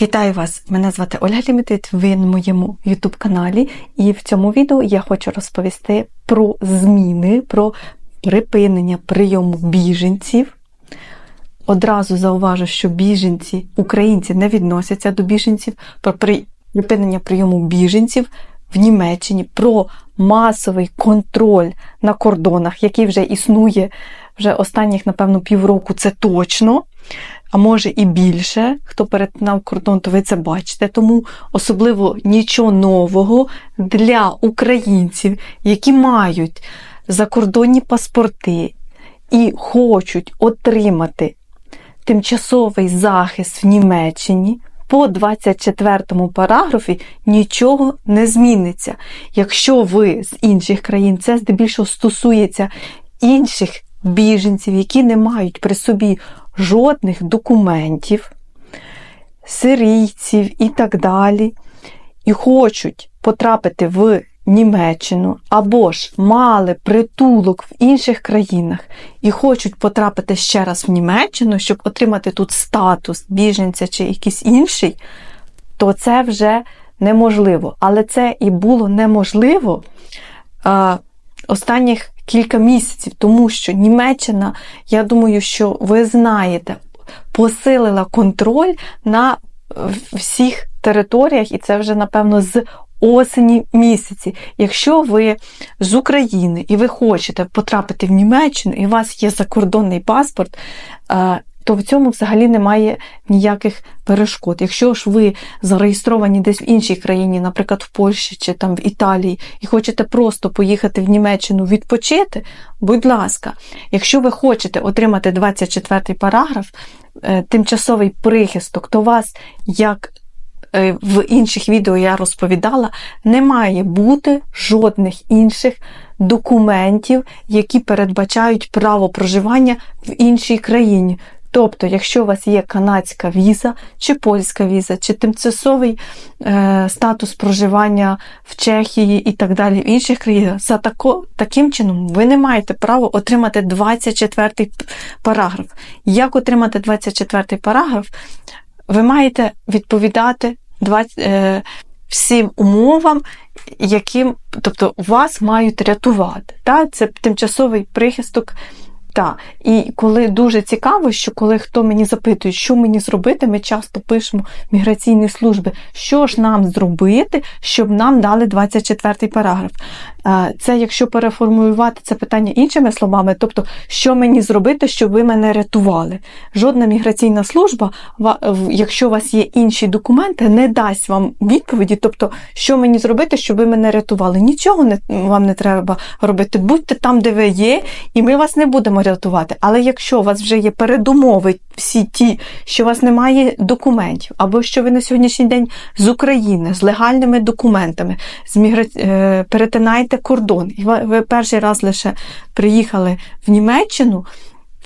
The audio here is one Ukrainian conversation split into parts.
Вітаю вас! Мене звати Ольга Лімітит, ви на моєму YouTube каналі, і в цьому відео я хочу розповісти про зміни, про припинення прийому біженців. Одразу зауважу, що біженці, українці не відносяться до біженців, про припинення прийому біженців в Німеччині, про масовий контроль на кордонах, який вже існує вже останніх, напевно, півроку, це точно а може і більше. Хто перетинав кордон, то ви це бачите. Тому особливо нічого нового для українців, які мають закордонні паспорти і хочуть отримати тимчасовий захист в Німеччині. По 24 параграфі нічого не зміниться. Якщо ви з інших країн, це здебільшого стосується інших біженців, які не мають при собі жодних документів, сирійців і так далі, і хочуть потрапити в Німеччину або ж мали притулок в інших країнах і хочуть потрапити ще раз в Німеччину, щоб отримати тут статус біженця чи якийсь інший, то це вже неможливо. Але це і було неможливо останніх кілька місяців, тому що Німеччина, я думаю, що ви знаєте, посилила контроль на всіх територіях, і це вже, напевно, з осені місяці. Якщо ви з України і ви хочете потрапити в Німеччину, і у вас є закордонний паспорт, то в цьому взагалі немає ніяких перешкод. Якщо ж ви зареєстровані десь в іншій країні, наприклад, в Польщі чи там в Італії, і хочете просто поїхати в Німеччину відпочити, будь ласка, якщо ви хочете отримати 24 параграф, е, тимчасовий прихисток, то вас, як е, в інших відео я розповідала, не має бути жодних інших документів, які передбачають право проживання в іншій країні. Тобто, якщо у вас є канадська віза, чи польська віза, чи тимчасовий е, статус проживання в Чехії і так далі, в інших країнах, за тако, таким чином ви не маєте права отримати 24-й параграф. Як отримати 24-й параграф? Ви маєте відповідати 20, е, всім умовам, яким, тобто вас мають рятувати. Та? Це тимчасовий прихисток. Так, і коли дуже цікаво, що коли хто мені запитує, що мені зробити, ми часто пишемо міграційні служби, що ж нам зробити, щоб нам дали 24 параграф. Це, якщо переформулювати це питання іншими словами, тобто, що мені зробити, щоб ви мене рятували. Жодна міграційна служба, якщо у вас є інші документи, не дасть вам відповіді, тобто, що мені зробити, щоб ви мене рятували. Нічого не, вам не треба робити. Будьте там, де ви є, і ми вас не будемо рятувати. Але якщо у вас вже є передумови, всі ті, що у вас немає документів, або що ви на сьогоднішній день з України, з легальними документами, з мігра... Е, перетинаєте кордон, і ви перший раз лише приїхали в Німеччину.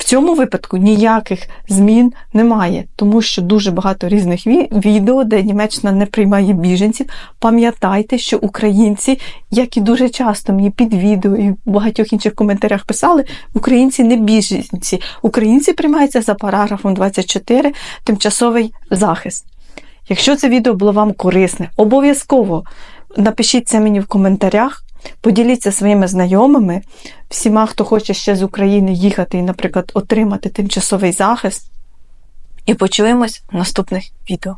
Цьому випадку ніяких змін немає, тому що дуже багато різних відео, де Німеччина не приймає біженців. Пам'ятайте, що українці, як і дуже часто мені під відео і в багатьох інших коментарях писали, українці не біженці. Українці приймаються за параграфом 24 тимчасовий захист. Якщо це відео було вам корисне, обов'язково напишіть це мені в коментарях. Поділіться своїми знайомими, всіма, хто хоче ще з України їхати і, наприклад, отримати тимчасовий захист. І почуємось в наступних відео.